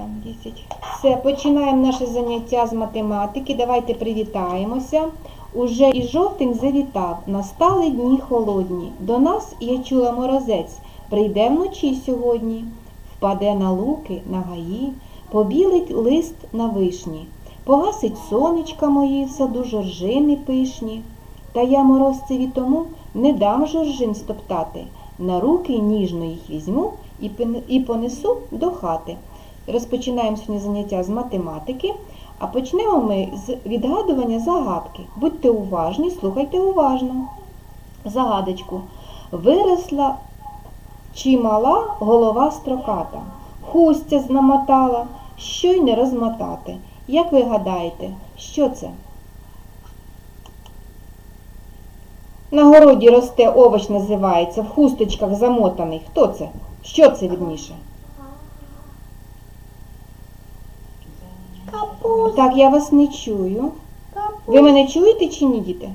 там 10. Все, починаємо наше заняття з математики. Давайте привітаємося. Уже і жовтень завітав, настали дні холодні. До нас, я чула морозець, прийде вночі сьогодні, впаде на луки, на гаї, побілить лист на вишні, погасить сонечка мої в саду жоржини пишні. Та я морозцеві тому не дам жоржин стоптати. На руки ніжно їх візьму і понесу до хати. Розпочинаємо сьогодні заняття з математики, а почнемо ми з відгадування загадки. Будьте уважні, слухайте уважно. Загадочку. Виросла чимала голова строката, хустя намотала, що й не розмотати. Як ви гадаєте, що це? На городі росте овоч називається, в хусточках замотаний. Хто це? Що це відніше? Так, я вас не чую. Ви мене чуєте чи ні, діти?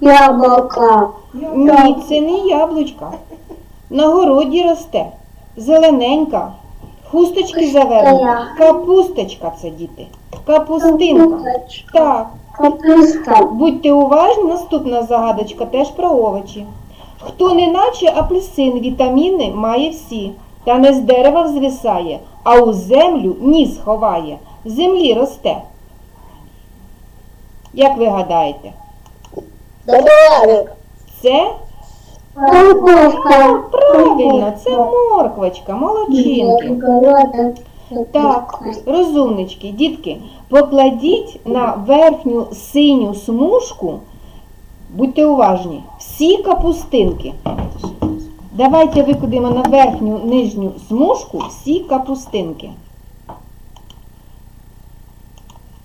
Яблоко. Ні, це не яблучка. На городі росте. Зелененька. Хусточки завернуті. Капусточка це діти. Капустинка. Так. Капуста. Будьте уважні, наступна загадочка теж про овочі. Хто не наче апельсин вітаміни має всі, та не з дерева звисає, а у землю ніс ховає, землі росте. Як ви гадаєте, це Капуста. правильно, це морквочка, молодчинки. Так, розумнички, дітки, покладіть на верхню синю смужку, будьте уважні, всі капустинки. Давайте викладемо на верхню нижню смужку всі капустинки.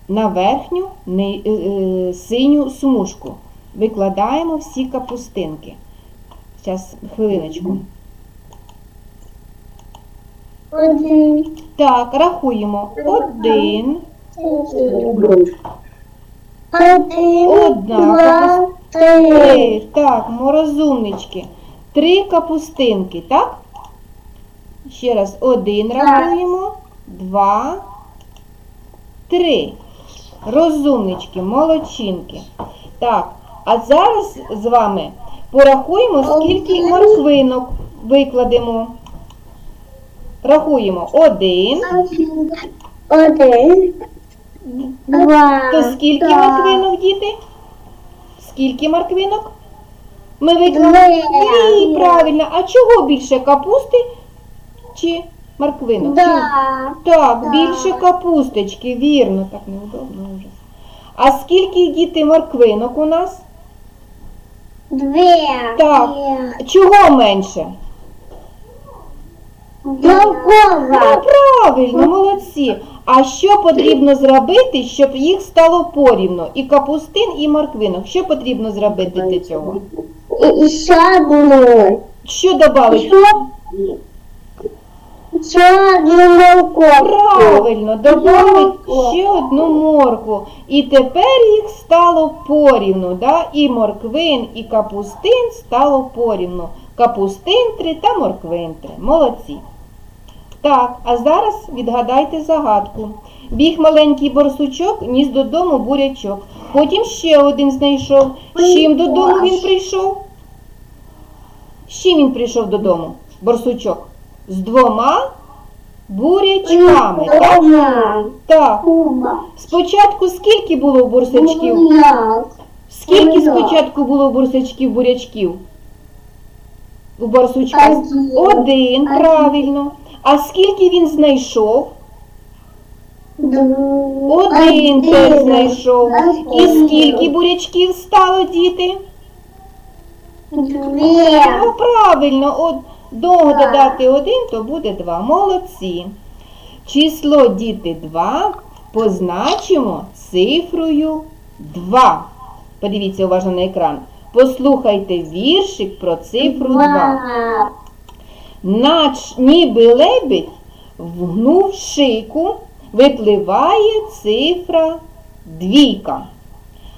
На верхню е, е, синю смужку викладаємо всі капустинки. Зараз, хвилиночку. Один. Так, рахуємо. Один, Один. Одна Два. Три. три. Так, морозумнички. Три капустинки, так? Ще раз. Один рахуємо. Два, три. Розумнички, молодчинки. Так, а зараз з вами порахуємо, скільки морквинок викладемо. Рахуємо. Один. Один. Два. То скільки три, морквинок, діти? Скільки морквинок? Ми виклали дві, правильно. А чого більше капусти чи морквинок? Да. Так, Да. більше капусточки, вірно, так неудобно ужас. А скільки діти морквинок у нас? Дві. Так. Чого менше? Ну, правильно, молодці. А що потрібно зробити, щоб їх стало порівно? І капустин, і морквинок. Що потрібно зробити для цього? І ще одну. Що додати? Ще ще одну морковку. Правильно, Моркву. ще одну моркву. І тепер їх стало порівну. Да? І морквин, і капустин стало порівну. Капустин три та морквин три. Молодці. Так, а зараз відгадайте загадку. Біг маленький борсучок, ніс додому бурячок. Потім ще один знайшов. З чим додому він прийшов? З чим він прийшов додому? Борсучок? З двома бурячками. Так? Так. Спочатку скільки було бурсачків? Скільки спочатку було бурсачків бурячків? У борсучка? Один. Один, правильно. А скільки він знайшов? Один теж знайшов. І скільки бурячків стало, діти? Дві. Ну, правильно, от до додати один, то буде два. Молодці. Число діти 2 позначимо цифрою 2. Подивіться уважно на екран. Послухайте віршик про цифру 2. Два. Нач ніби лебідь вгнув шийку, випливає цифра двійка.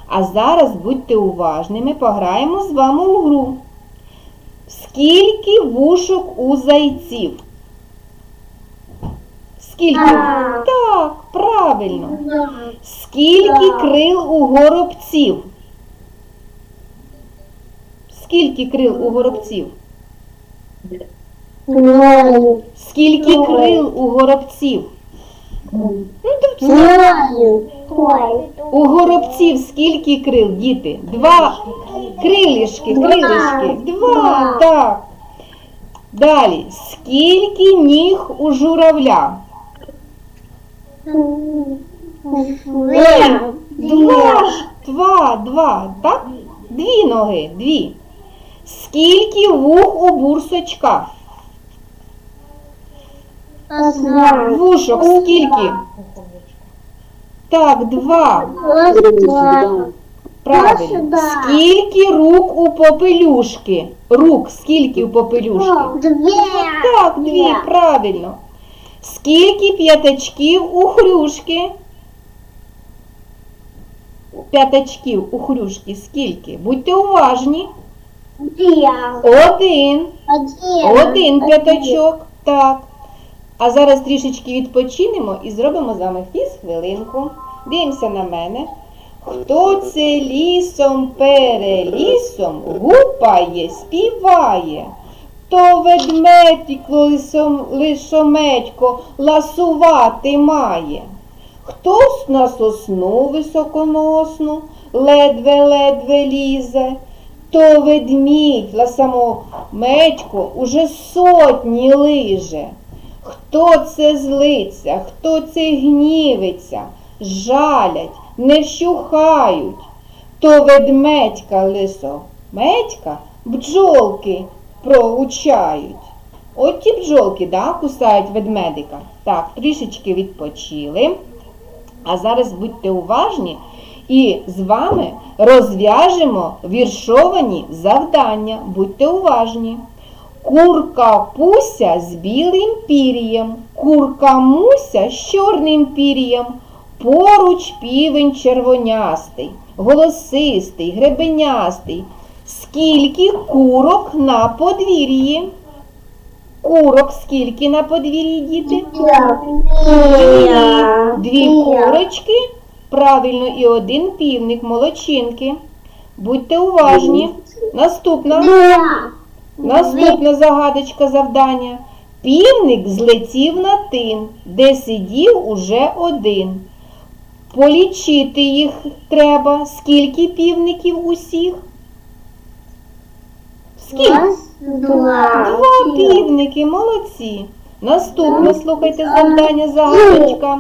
А зараз будьте уважними, пограємо з вами у гру. Скільки вушок у зайців? Скільки? Так. Так, правильно. Скільки крил у горобців? Скільки крил у горобців? Скільки крил у горобців? Ой. У горобців скільки крил, діти? Два крилишки, крилишки. Два, так. Далі. Скільки ніг у журавля? Две. Два, два, два, так? Дві ноги, дві. Скільки вух у бурсочка? Вушок скільки? Так, два. Правильно. Скільки рук у попелюшки? Рук скільки у попелюшки? Две. Так, дві, Дві. правильно. Скільки п'ятачків у хрюшки? П'ятачків у хрюшки скільки? Будьте уважні. Один. Один. Один п'ятачок. Так. А зараз трішечки відпочинемо і зробимо з вами фіз хвилинку. Дивимося на мене. Хто це лісом перелісом гупає, співає? То ведмедик лисом, лишомедько ласувати має. Хтось на сосну високоносну ледве-ледве лізе, то ведмідь ласамомедько уже сотні лиже. Хто це злиться, хто це гнівиться, жалять, не вщухають, то ведмедька лисо, медька бджолки проучають. От ті бджолки, да, кусають ведмедика. Так, трішечки відпочили. А зараз будьте уважні і з вами розв'яжемо віршовані завдання. Будьте уважні. Курка Пуся з білим пір'ям, курка Муся з чорним пір'ям, поруч півень червонястий, голосистий, гребенястий. Скільки курок на подвір'ї? Курок скільки на подвір'ї, діти? Дві курочки, правильно, і один півник, молодчинки. Будьте уважні. Наступна. Наступна загадочка завдання. Півник злетів на тин, де сидів уже один. Полічити їх треба. Скільки півників усіх? Скільки? Два. Два півники, молодці. Наступне, слухайте завдання загадочка.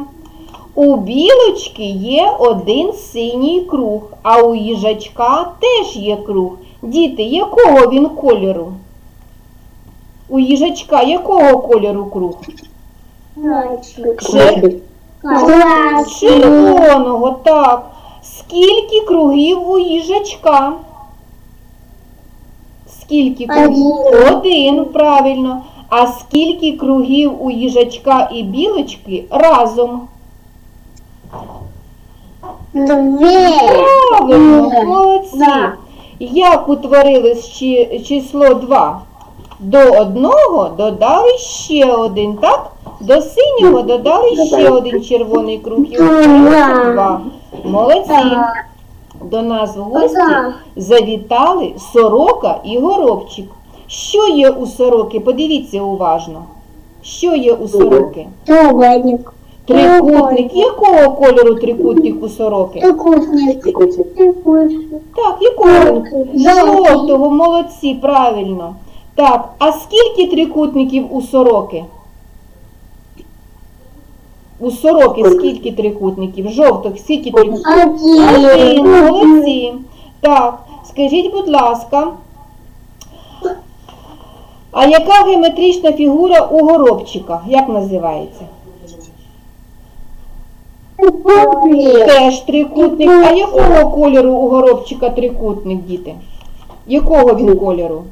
У білочки є один синій круг, а у їжачка теж є круг. Діти, якого він кольору? У їжачка якого кольору круг? Чер- Червоного, так. Скільки кругів у їжачка? Скільки кругів? Один. Один, правильно. А скільки кругів у їжачка і білочки разом? Две. Правильно, молодці. Як утворилось число 2? До одного додали ще один, так? До синього додали ще один червоний круг і утворилося два. Молодці. До нас в гості завітали сорока і горобчик. Що є у сороки? Подивіться уважно. Що є у сороки? Трубник. Трикутник. Якого кольору трикутник у сороки? Трикутник. Так, якого? Жовтого, молодці, правильно. Так, а скільки трикутників у сороки? У сороки скільки трикутників? Жовтих, скільки трикутників? Один, молодці. Так, скажіть, будь ласка, а яка геометрична фігура у горобчика? Як називається? Теж трикутник. А якого кольору у горобчика трикутник, діти? Якого він кольору?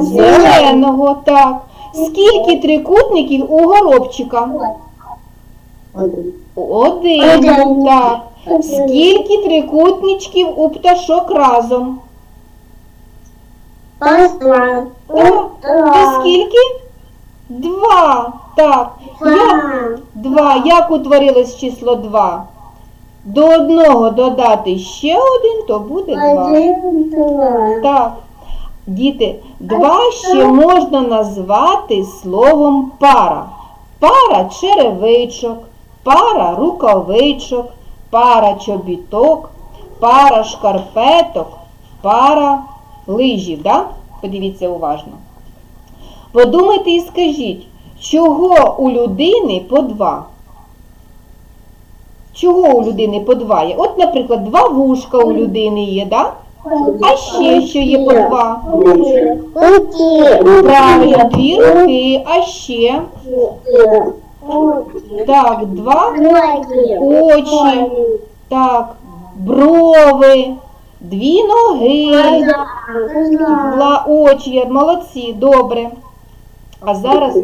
Зеленого, так. Скільки трикутників у горобчика? Один. Один. Так. Скільки трикутничків у пташок разом? Два. Так. Та скільки? Два. Так. Два. Два. Як утворилось число 2? До одного додати ще один, то буде 2. Один, два. Так. Діти, два ще можна назвати словом пара. Пара черевичок, пара рукавичок, пара чобіток, пара шкарпеток, пара лижів. Да? Подивіться уважно. Подумайте і скажіть, чого у людини по два? Чого у людини по два є? От, наприклад, два вушка у людини є, да? А ще що є по два? Руки. Правильно, дві руки, а ще? Так, два. Очі, так, брови, дві ноги, два очі. Молодці, добре. А зараз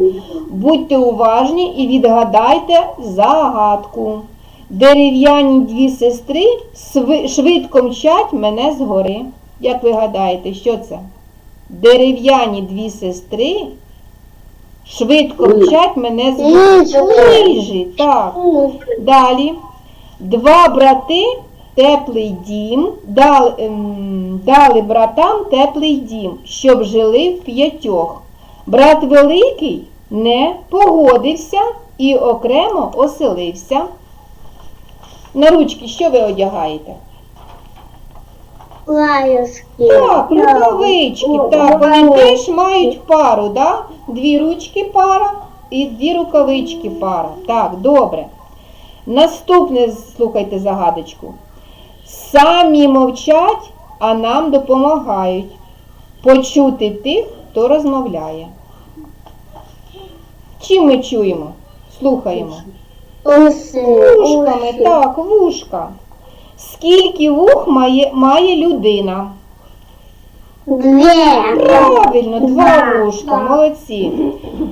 будьте уважні і відгадайте загадку. Дерев'яні дві сестри швидко мчать мене згори. Як ви гадаєте, що це? Дерев'яні дві сестри швидко мчать мене згори. Лижі, так. Далі. Два брати, теплий дім, дали, ем, дали братам теплий дім, щоб жили в п'ятьох. Брат великий не погодився і окремо оселився. На ручки що ви одягаєте? Лаюшки. Так, рукавички. Так, вони теж мають пару, да? Дві ручки пара і дві рукавички пара. Так, добре. Наступне слухайте загадочку. Самі мовчать, а нам допомагають. Почути тих, хто розмовляє. Чим ми чуємо? Слухаємо. Уси. Вушками, так, вушка. Скільки вух має, має людина? Две. Правильно, два вушка, молодці.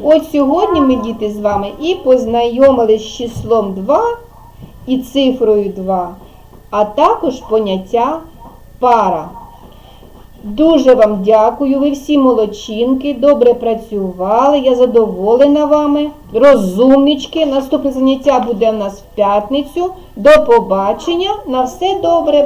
От сьогодні ми, діти, з вами і познайомились з числом 2 і цифрою 2, а також поняття пара. Дуже вам дякую, ви всі молодчинки, добре працювали, я задоволена вами, розумнички. Наступне заняття буде в нас в п'ятницю. До побачення, на все добре.